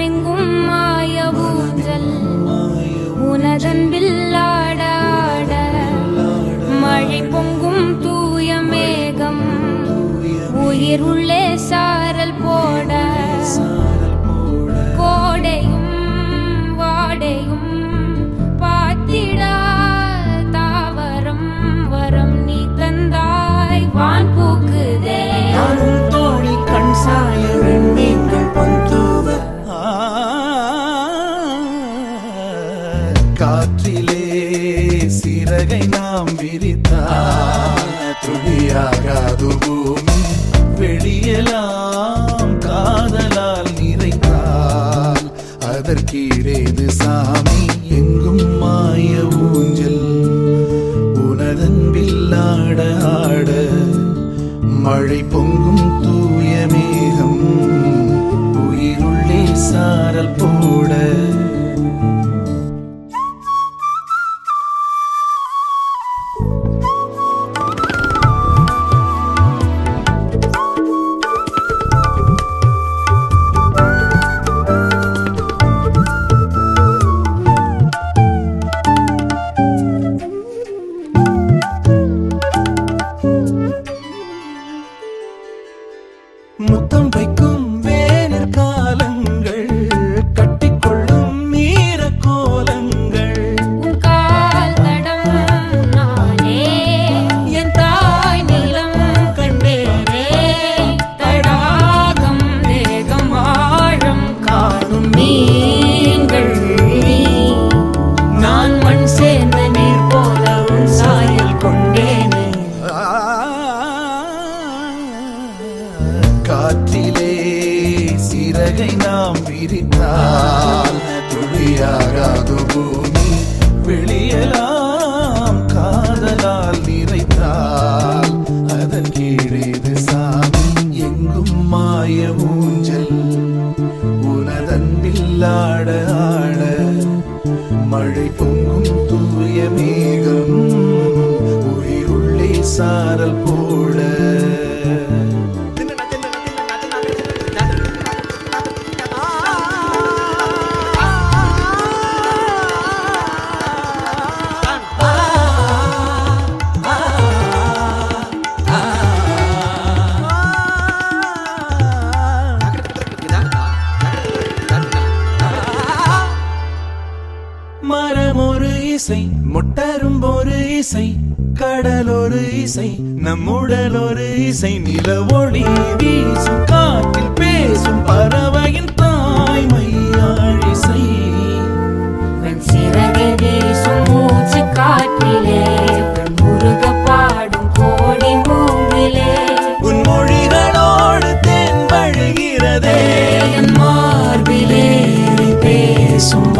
உலகமெங்கும் மாய ஊஞ்சல். உனதன்பில் ஆடாட மழை பொங்கும் தூய மேகம். உயிர் உள்ளே சாரல் போட. நாம் விரித்தால் துளியாகாது பூமி வெளியெல்லாம் காதலால் நிறைத்தால் அதற்கீடேது சாமி எங்கும் மாய ஊஞ்சல் உனதன்பில்லாட ஆட மழை பொங்கும் தூய மேகம் உயிருள்ளே சாரல் போ காற்றிலே சிறகை நாம் விரித்தால் துளியாகாது பூமி வெளியலாம் காதலால் நிறைத்தால். அதன் கீழேது சாமி எங்கும் மாய ஊஞ்சல். உனதன்பில்லாட ஆட ஆட மழை பொங்கும் தூய மேகம் உயிருள்ளே சாரல் போட. இசை மொட்டரும் ஒரு இசை கடலோரு இசை நம்முடல் ஒரு இசை நில ஒளி வீசும் காற்றில் பேசும் பறவையின் தாய்மை இசை. சிறகை வீசும் மூச்சு காற்றிலே முருக பாடும் கோடி மூங்கிலே. உன் மொழிகளோடு தென் வழுகிறதே. மார்பிலே பேசும்